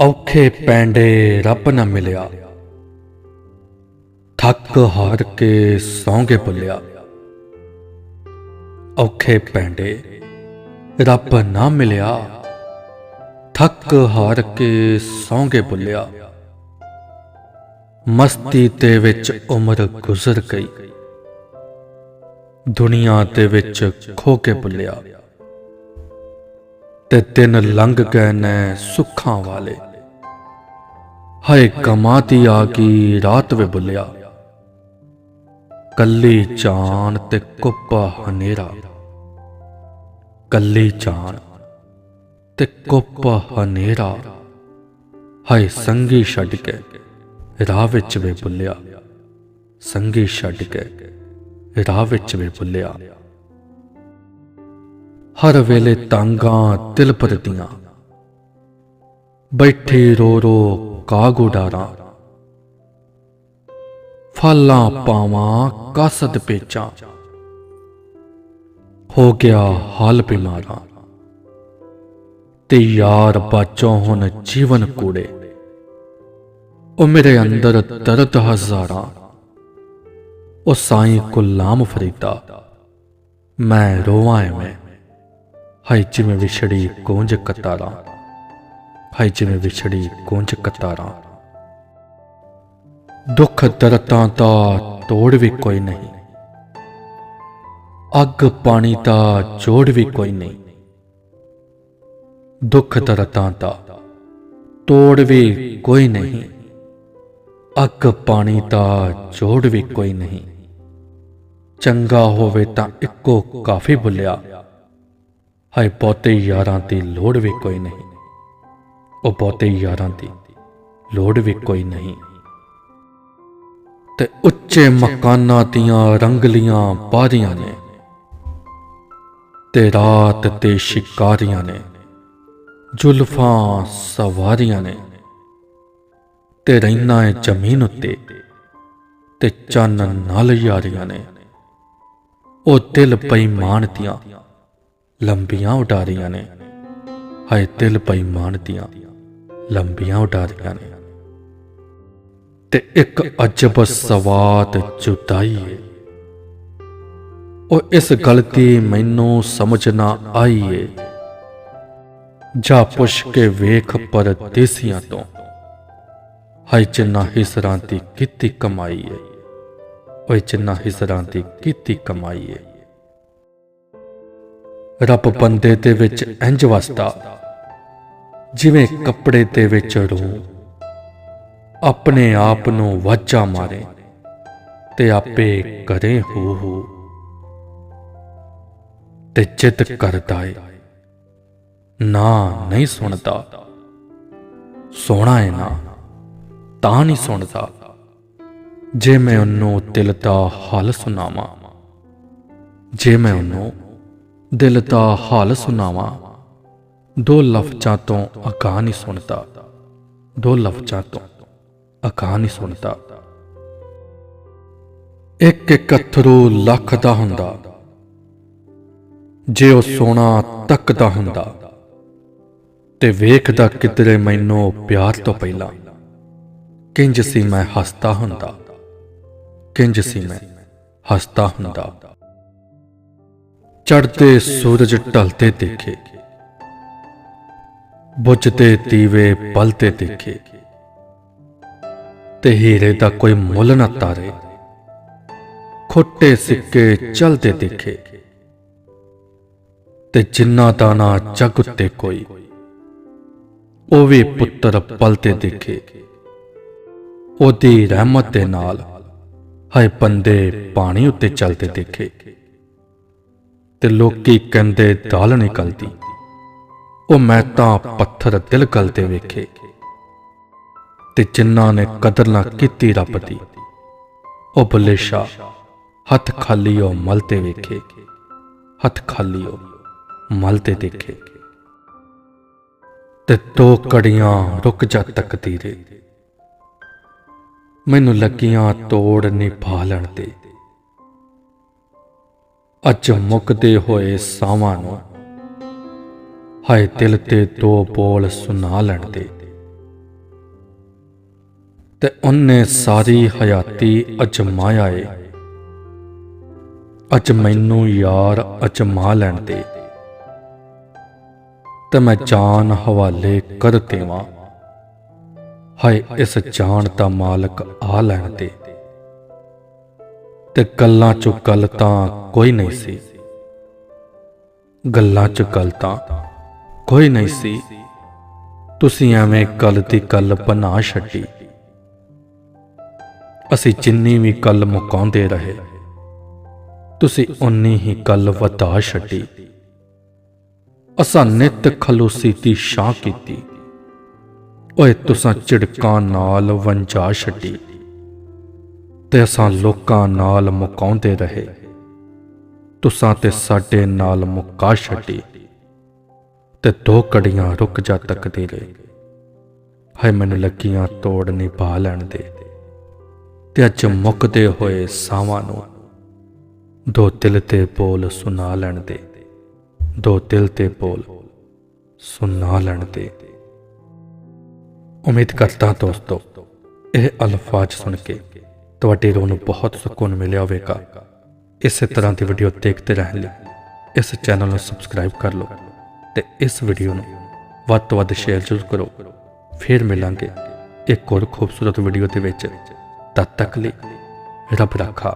ਔਖੇ ਪੈਂਡੇ ਰੱਬ ਨਾ ਮਿਲਿਆ। ਥੱਕ ਹਾਰ ਕੇ ਸੌਂਗੇ ਭੁੱਲਿਆ। ਔਖੇ ਪੈਂਡੇ ਰੱਬ ਨਾ ਮਿਲਿਆ। ਥੱਕ ਹਾਰ ਕੇ ਸੌਂਗੇ ਭੁੱਲਿਆ। ਮਸਤੀ ਦੇ ਵਿੱਚ ਉਮਰ ਗੁਜ਼ਰ ਗਈ। ਦੁਨੀਆ ਦੇ ਵਿੱਚ ਖੋ ਕੇ ਭੁੱਲਿਆ। ਤੇ ਦਿਨ ਲੰਘ ਗਏ ਨੇ ਸੁੱਖਾਂ ਵਾਲੇ। ਹਾਏ ਕਮਾਤੀ ਆ ਗਈ ਰਾਤ ਵੇ ਬੁੱਲਿਆ। ਕੱਲੀ ਚਾਨ ਤੇ ਕੁੱਪਾ ਹਨੇਰਾ। ਕੱਲੀ ਚਾਨ ਤੇ ਕੁੱਪਾ ਹਨੇਰਾ। ਹਏ ਸੰਗੀ ਛੱਡ ਕੇ ਰਾਹ ਵਿੱਚ ਵੇ ਬੁੱਲਿਆ। ਸੰਗੀ ਛੱਡ ਕੇ ਰਾਹ ਵਿੱਚ ਵੇ ਬੁੱਲਿਆ। ਹਰ ਵੇਲੇ ਤਾਂਗਾ ਤਿਲ ਪਰਦੀਆਂ ਬੈਠੇ ਰੋ ਰੋ ਕਾਗੋ ਡਾਰਾਂ ਫਲਾਂ ਪਾਵਾਂ ਕਸਦ ਪੇਚਾਂ। ਹੋ ਗਿਆ ਹਾਲ ਬਿਮਾਰਾਂ। ਤੇ ਯਾਰ ਬਾਚੋਂ ਹੁਣ ਜੀਵਨ ਕੂੜੇ। ਉਹ ਮੇਰੇ ਅੰਦਰ ਦਰਦ ਹਜ਼ਾਰਾਂ। ਉਹ ਸਾਈਂ ਗੁਲਾਮ ਫਰੀਦਾ। ਮੈਂ ਰੋਵਾਂ ਐਵੇਂ। ਹਾਈ ਜਿਵੇਂ ਵਿਛੜੀ ਗੂੰਜ ਕਤਾਰਾਂ। ਹਾਈ ਜਿਵੇਂ ਵਿਛੜੀ ਗੂੰਜ ਕਤਾਰਾਂ। ਦੁੱਖ ਦਰਦਾਂ ਦਾ ਤੋੜ ਵੀ ਕੋਈ ਨਹੀਂ। ਅੱਗ ਪਾਣੀ ਦਾ ਜੋੜ ਵੀ ਕੋਈ ਨਹੀਂ। ਦੁੱਖ ਦਰਦਾਂ ਦਾ ਤੋੜ ਵੀ ਕੋਈ ਨਹੀਂ। ਅੱਗ ਪਾਣੀ ਦਾ ਜੋੜ ਵੀ ਕੋਈ ਨਹੀਂ। ਚੰਗਾ ਹੋਵੇ ਤਾਂ ਇੱਕੋ ਕਾਫੀ ਬੁੱਲਿਆ। ਹਾਏ ਬਹੁਤੇ ਯਾਰਾਂ ਦੀ ਲੋੜ ਵੀ ਕੋਈ ਨਹੀਂ। ਉਹ ਬਹੁਤੇ ਯਾਰਾਂ ਦੀ। ਲੋੜ ਵੀ ਕੋਈ ਨਹੀਂ। ਤੇ ਉੱਚੇ ਮਕਾਨਾਂ ਦੀਆਂ ਰੰਗਲੀਆਂ ਬਾਰੀਆਂ ਨੇ। ਤੇ ਰਾਤ ਤੇ ਸ਼ਿਕਾਰੀਆਂ ਨੇ। ਜ਼ੁਲਫਾਂ ਸਵਾਰੀਆਂ ਨੇ। ਤੇ ਰਹਿਣਾ ਹੈ ਜ਼ਮੀਨ ਉੱਤੇ। ਤੇ ਚੰਨ ਨਾਲ ਯਾਰੀਆਂ ਨੇ। ਉਹ ਦਿਲ ਬੇਈਮਾਨ ਦੀਆਂ। ਲੰਬੀਆਂ ਉਡਾਰੀਆਂ ਨੇ। ਹਾਏ ਦਿਲ ਬੇਈਮਾਨ ਦੀਆਂ। ਲੰਬੀਆਂ ਉਡਾਰੀਆਂ ਨੇ। ਤੇ ਇੱਕ ਅਜਬ ਸਵਾਦ ਜੁਦਾਈ ਏ। ਉਹ ਇਸ ਗਲਤੀ ਮੈਨੂੰ ਸਮਝ ਨਾ ਆਈ ਏ। ਜਾ ਪੁੱਛ ਕੇ ਵੇਖ ਪਰਦੇਸੀਆਂ ਤੋਂ। ਹਾਈ ਜਿੰਨਾ ਹਿਸਰਾਂ ਦੀ ਕੀਤੀ ਕਮਾਈ ਏ। ਓਏ, ਜਿੰਨਾ ਹਿਸਰਾਂ ਦੀ ਕੀਤੀ ਕਮਾਈ ਏ। ਰੱਬ ਬੰਦੇ ਦੇ ਵਿੱਚ ਇੰਜ ਵਸਦਾ। ਜਿਵੇਂ ਕੱਪੜੇ ਤੇ ਵਿੱਚ ਰੂਹ ਆਪਣੇ ਆਪ ਨੂੰ ਵਾਜਾ ਮਾਰੇ ਤੇ ਆਪੇ ਕਰੇ ਹੋ ਹੋ ਤੇ ਚਿੱਤ ਕਰਦਾ ਏ, ਨਾ ਨਹੀਂ ਸੁਣਦਾ। ਸੋਣਾ ਏ ਨਾ, ਤਾਂ ਨਹੀਂ ਸੁਣਦਾ। ਜੇ ਮੈਂ ਉਹਨੂੰ ਦਿਲ ਦਾ ਹਾਲ ਸੁਣਾਵਾਂ, ਜੇ ਮੈਂ ਉਹਨੂੰ ਦਿਲ ਦਾ ਹਾਲ ਸੁਣਾਵਾਂ ਦੋ ਲਫ਼ਜ਼ਾਂ ਤੋਂ ਅਕਾ ਨਹੀਂ ਸੁਣਦਾ। ਦੋ ਲਫ਼ਜ਼ਾਂ ਤੋਂ ਅਕਾ ਨਹੀਂ ਸੁਣਦਾ। ਇੱਕ ਇੱਕ ਅਥਰੂ ਲੱਖ ਦਾ ਹੁੰਦਾ। ਜੇ ਉਹ ਸੋਨਾ ਤੱਕਦਾ ਹੁੰਦਾ ਤੇ ਵੇਖਦਾ ਕਿਧਰੇ ਮੈਨੂੰ ਪਿਆਰ ਤੋਂ ਪਹਿਲਾਂ। ਕਿੰਜ ਸੀ ਮੈਂ ਹੱਸਦਾ ਹੁੰਦਾ। ਕਿੰਜ ਸੀ ਮੈਂ ਹੱਸਦਾ ਹੁੰਦਾ। ਚੜਦੇ ਸੂਰਜ ਢਲਦੇ ਦੇਖੇ। ਬੁਝਦੇ ਦੀਵੇ ਪਲਤੇ ਦੇਖੇ। ਤੇ ਹੀਰੇ ਦਾ ਕੋਈ ਮੁੱਲ ਨਾ ਤਾਰੇ। ਖੋਟੇ ਸਿੱਕੇ ਚਲਦੇ ਦੇਖੇ। ਤੇ ਜਿੰਨਾ ਦਾ ਨਾ ਜਗ ਉੱਤੇ ਕੋਈ, ਉਹ ਵੀ ਪੁੱਤਰ ਪਲਤੇ ਦੇਖੇ। ਉਹਦੀ ਰਹਿਮਤ ਦੇ ਨਾਲ ਹਾਏ ਬੰਦੇ ਪਾਣੀ ਉੱਤੇ ਚਲਦੇ ਦੇਖੇ। ਤੇ ਲੋਕੀ ਕਹਿੰਦੇ ਦਾਲ ਨਿਕਲਦੀ ਉਹ ਮੈਂ ਤਾਂ ਪੱਥਰ ਦਿਲ ਗਲਦੇ ਵੇਖੇ ਤੇ ਜਿਨ੍ਹਾਂ ਨੇ ਕਦਰ ਨਾ ਕੀਤੀ ਰੱਬ ਦੀ, ਉਹ ਬੁੱਲੇ ਸ਼ਾ ਹੱਥ ਖਾਲੀ ਉਹ ਮਲਤੇ ਵੇਖੇ, ਹੱਥ ਖਾਲੀ ਉਹ ਮਲਤੇ ਦੇਖੇ। ਤੇ ਦੋ ਕੜੀਆਂ ਰੁਕ ਜਾ ਤਕਦੀਰੇ, ਮੈਨੂੰ ਲੱਗੀਆਂ ਤੋੜ ਨਿਭਾ ਲੈਣ ਤੇ ਅੱਜ ਮੁੱਕਦੇ ਹੋਏ ਸਾਵਾਂ ਨੂੰ ਹਾਏ ਦਿਲ ਤੇ ਦੋ ਬੋਲ ਸੁਨਾ ਲੈਣ ਦੇ ਤੇ ਉਹਨੇ ਸਾਰੀ ਹਯਾਤੀ ਅਜਮਾਇਆ ਏ ਅੱਜ ਮੈਨੂੰ ਯਾਰ ਅਜਮਾ ਲੈਣ ਦੇ ਤੇ ਮੈਂ ਜਾਨ ਹਵਾਲੇ ਕਰ ਦੇਵਾਂ। ਹਾਏ ਇਸ ਜਾਨ ਦਾ ਮਾਲਕ ਆ ਲੈਣ ਦੇ ਤੇ ਗੱਲਾਂ ਚੋਂ ਗੱਲ ਤਾਂ ਕੋਈ ਨਹੀਂ ਸੀ। ਗੱਲਾਂ ਚ ਗੱਲ ਤਾਂ ਕੋਈ ਨਹੀਂ ਸੀ। ਤੁਸੀਂ ਐਵੇਂ ਕੱਲ ਦੀ ਗੱਲ ਬਣਾ ਛੱਡੀ। ਅਸੀਂ ਜਿੰਨੀ ਵੀ ਕੱਲ ਮੁਕਾਉਂਦੇ ਰਹੇ, ਤੁਸੀਂ ਉਨੀ ਹੀ ਗੱਲ ਵਧਾ ਛੱਡੀ। ਅਸਾਂ ਨਿਤ ਖਲੋਸੀ ਦੀ ਸ਼ਾਹ ਕੀਤੀ। ਓਏ, ਤੁਸਾਂ ਝਿੜਕਾਂ ਨਾਲ ਵੰਜਾ ਛੱਡੀ ਤੇ ਅਸਾਂ ਲੋਕਾਂ ਨਾਲ ਮੁਕਾਉਂਦੇ ਰਹੇ। ਤੁਸਾਂ ਤੇ ਸਾਡੇ ਨਾਲ ਮੁਕਾ ਛੱਡੀ। ਤੇ ਦੋ ਕੜੀਆਂ ਰੁਕ ਜਾ ਤੱਕਦੇ ਰਹੇ ਹਾਏ, ਮੈਨੂੰ ਲੱਗੀਆਂ ਤੋੜ ਨਿਭਾ ਲੈਣ ਦੇ। ਤੇ ਅੱਜ ਮੁੱਕਦੇ ਹੋਏ ਸਾਵਾਂ ਨੂੰ ਦੋ ਦਿਲ ਤੇ ਬੋਲ ਸੁਣਾ ਲੈਣ ਦੇ। ਦੋ ਦਿਲ ਤੇ ਬੋਲ ਸੁਣਾ ਲੈਣ ਦੇ। ਉਮੀਦ ਕਰਦਾ ਦੋਸਤੋ, ਇਹ ਅਲਫਾਜ਼ ਸੁਣ ਕੇ ਤੁਹਾਡੀ ਰੂਹ ਨੂੰ ਬਹੁਤ ਸਕੂਨ ਮਿਲਿਆ ਹੋਵੇਗਾ। ਇਸੇ ਤਰ੍ਹਾਂ ਦੀ ਵੀਡੀਓ ਦੇਖਦੇ ਰਹਿਣ ਲਈ ਇਸ ਚੈਨਲ ਨੂੰ ਸਬਸਕ੍ਰਾਈਬ ਕਰ ਲਓ। ਤੇ ਇਸ ਵੀਡੀਓ ਨੂੰ ਵੱਧ ਤੋਂ ਵੱਧ ਸ਼ੇਅਰ ਜ਼ਰੂਰ ਕਰੋ। ਫਿਰ ਮਿਲਾਂਗੇ ਇੱਕ ਹੋਰ ਖੂਬਸੂਰਤ ਵੀਡੀਓ ਦੇ ਵਿੱਚ। ਤਦ ਤੱਕ ਲਈ ਰੱਬ ਰਾਖਾ